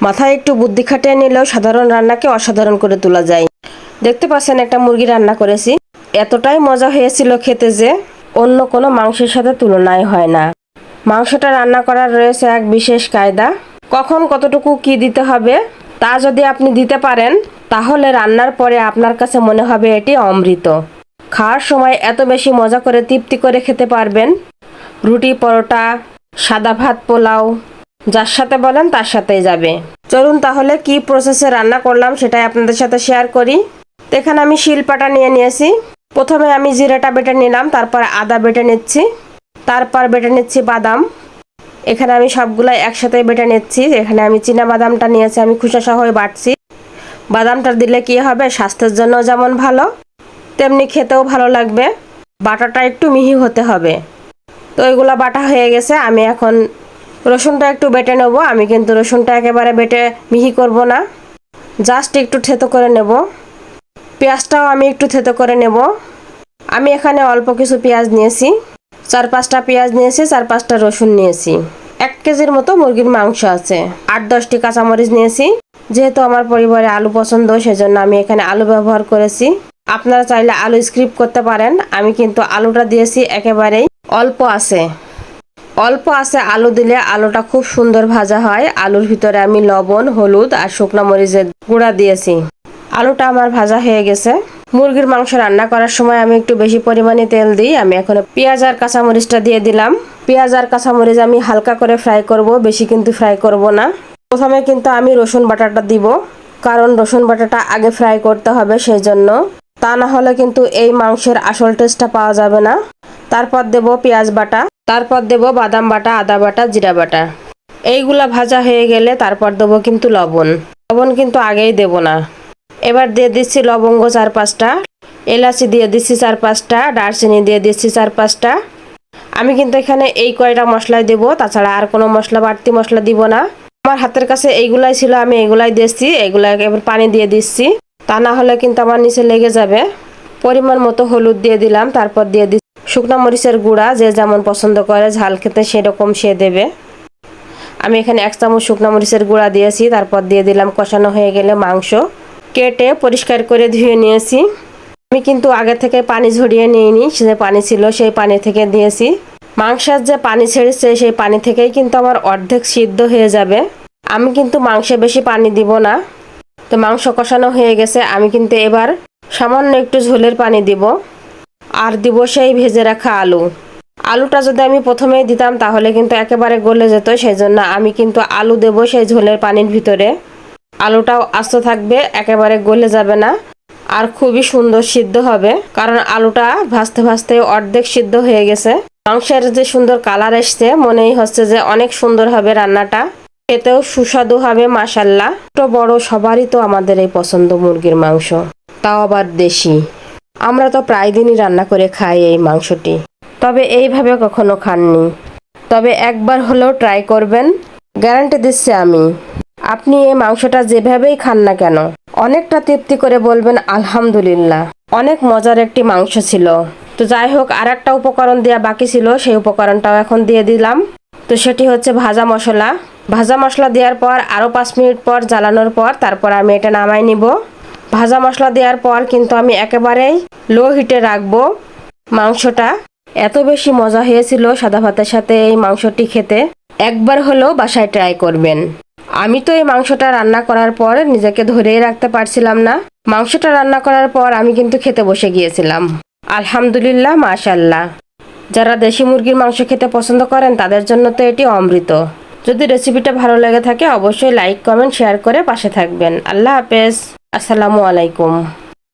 মাথায় একটু বুদ্ধি খাটিয়ে নিলেও সাধারণ রান্নাকে অসাধারণ করে তোলা যায়। দেখতে পাচ্ছেন, একটা মুরগি রান্না করেছি। এতটাই মজা হয়েছিল খেতে যে অন্য কোনো মাংসের সাথে তুলনায় হয় না। মাংসটা রান্না করার রয়েছে এক বিশেষ কায়দা। কখন কতটুকু কি দিতে হবে তা যদি আপনি দিতে পারেন, তাহলে রান্নার পরে আপনার কাছে মনে হবে এটি অমৃত। খাওয়ার সময় এত বেশি মজা করে তৃপ্তি করে খেতে পারবেন। রুটি, পরোটা, সাদা ভাত, পোলাও যার সাথে বলেন তার সাথেই যাবে। চলুন তাহলে কি প্রসেসে রান্না করলাম সেটাই আপনাদের সাথে শেয়ার করি। তো এখানে আমি শিলপাটা নিয়ে নিয়েছি। প্রথমে আমি জিরাটা বেটে নিলাম, তারপর আদা বেটে নিচ্ছি, তারপর বেটে নিচ্ছি বাদাম। এখানে আমি সবগুলো একসাথে বেটে নিচ্ছি। এখানে আমি চীনা বাদামটা নিয়েছি, আমি খুশা সহ বাটছি বাদামটা দিলে কি হবে? স্বাস্থ্যের জন্য যেমন ভালো, তেমনি খেতেও ভালো লাগবে। বাটাটা একটু মিহি হতে হবে। তো এগুলো বাটা হয়ে গেছে, আমি এখন রসুনটা একটু বেটে নেব। আমি কিন্তু রসুনটা একেবারে বেটে মিহি করব না। জাস্ট একটু থেতো করে নেব। পেঁয়াজটাও আমি একটু থেতো করে নেব। আমি এখানে অল্প কিছু পেঁয়াজ নিয়েছি। চার পাঁচটা পেঁয়াজ নিয়েছি, চার পাঁচটা রসুন নিয়েছি। এক কেজির মতো মুরগির মাংস আছে। আট দশটি কাঁচামরিচ নিয়েছি। যেহেতু আমার পরিবারে আলু পছন্দ, সেজন্য আমি এখানে আলু ব্যবহার করেছি। আপনারা চাইলে আলু স্ক্রিপ করতে পারেন। আমি কিন্তু আলুটা দিয়েছি একেবারেই অল্প আছে। অল্প আছে আলু দিলে আলুটা খুব সুন্দর ভাজা হয়। আলুর ভিতরে আমি লবণ, হলুদ আর শুকনো মরিচের গুঁড়া দিয়েছি। আলুটা আমার ভাজা হয়ে গেছে। মুরগির মাংস রান্না করার সময় আমি একটু বেশি পরিমাণে তেল দিই। আমি এখন পেঁয়াজ আর কাঁচামরিচটা দিয়ে দিলাম। পেঁয়াজ আর কাঁচামরিচ আমি হালকা করে ফ্রাই করব, বেশি কিন্তু ফ্রাই করব না। প্রথমে কিন্তু আমি রসুন বাটাটা দিব, কারণ রসুন বাটাটা আগে ফ্রাই করতে হবে সেই জন্য তা না হলে কিন্তু এই মাংসের আসল টেস্টটা পাওয়া যাবে না। তারপর দেব পেঁয়াজ বাটা, তারপর দেব বাদাম বাটা, আদা বাটা, জিরা বাটা। এইগুলা ভাজা হয়ে গেলে তারপর দেবো কিন্তু লবণ। লবণ কিন্তু আগেই দেব না। এবার দিয়ে দিচ্ছি লবঙ্গ চার পাঁচটা, এলাচি দিয়ে দিচ্ছি চার পাঁচটা, দারচিনি দিয়ে দিচ্ছি চার পাঁচটা। আমি কিন্তু এখানে এই কয়টা মশলাই দেবো, তাছাড়া আর কোনো মশলা, বাড়তি মশলা দিব না। আমার হাতের কাছে এইগুলাই ছিল, আমি এগুলাই দিচ্ছি এগুলা এবার পানি দিয়ে দিচ্ছি। তা না হলে কিন্তু আমার নিচে লেগে যাবে। পরিমাণ মতো হলুদ দিয়ে দিলাম, তারপর দিয়ে দিচ্ছি শুকনো মরিচের গুঁড়া, যে যেমন পছন্দ করে, ঝাল খেতে সেরকম সে দেবে। আমি এখানে এক চামচ শুকনো মরিচের গুঁড়া দিয়েছি, তারপর দিয়ে দিলাম কষানো হয়ে গেলে মাংস। কেটে পরিষ্কার করে ধুয়ে নিয়েছি। আমি কিন্তু আগে থেকে পানি ঝরিয়ে নিইনি, যে পানি ছিল সেই পানি থেকে দিয়েছি। মাংসের যে পানি ছেড়েছে, সেই পানি থেকেই কিন্তু আমার অর্ধেক সিদ্ধ হয়ে যাবে। আমি কিন্তু মাংসে বেশি পানি দিব না। তো মাংস কষানো হয়ে গেছে, আমি কিন্তু এবার সামান্য একটু ঝোলের পানি দিব। আর দিব সেই ভেজে রাখা আলু। আলুটা যদি আমি প্রথমেই দিতাম, তাহলে কিন্তু একেবারে গলে যেত সেই জন্য আমি কিন্তু আলু দেব সেই ঝোলের পানির ভিতরে। আলুটাও আস্ত থাকবে, একেবারে গলে যাবে না। আর খুবই সুন্দর সিদ্ধ হবে, কারণ আলুটা ভাজতে ভাজতে অর্ধেক সিদ্ধ হয়ে গেছে। মাংসের যে সুন্দর কালার এসছে, মনেই হচ্ছে যে অনেক সুন্দর হবে রান্নাটা। খেতেও সুস্বাদু হবে মাসাল্লাহ ছোট বড় সবারই তো আমাদের এই পছন্দ মুরগির মাংস। তাও আবার দেশি। আমরা তো প্রায় দিনই রান্না করে খাই এই মাংসটি। তবে এইভাবে কখনো খাননি। তবে একবার হলেও ট্রাই করবেন। গ্যারান্টি দিচ্ছি আমি। আপনি এই মাংসটা যেভাবেই খান না কেন, অনেকটা তৃপ্তি করে বলবেন, আলহামদুলিল্লাহ। অনেক মজার একটি মাংস ছিল। তো যাই হোক আর একটা উপকরণ দেওয়া বাকি ছিল, সেই উপকরণটাও এখন দিয়ে দিলাম। তো সেটি হচ্ছে ভাজা মশলা। ভাজা মশলা দেওয়ার পর, আরও পাঁচ মিনিট পর জ্বালানোর পর, তারপর আমি এটা নামাই নিব। ভাজা মশলা দেওয়ার পর কিন্তু আমি একেবারেই লো হিটে রাখব মাংসটা। এত বেশি মজা হয়েছিল সাদা ভাতের সাথে এই মাংসটি খেতে। একবার হলেও বাসায় ট্রাই করবেন। আমি তো এই মাংসটা রান্না করার পর নিজেকে ধরেই রাখতে পারছিলাম না। মাংসটা রান্না করার পর আমি কিন্তু খেতে বসে গিয়েছিলাম। আলহামদুলিল্লাহ মাশাল্লাহ যারা দেশি মুরগির মাংস খেতে পছন্দ করেন, তাদের জন্য তো এটি অমৃত। যদি রেসিপিটা ভালো লেগে থাকে, অবশ্যই লাইক কমেন্ট শেয়ার করে পাশে থাকবেন। আল্লাহ হাফেজ। আসসালামু আলাইকুম।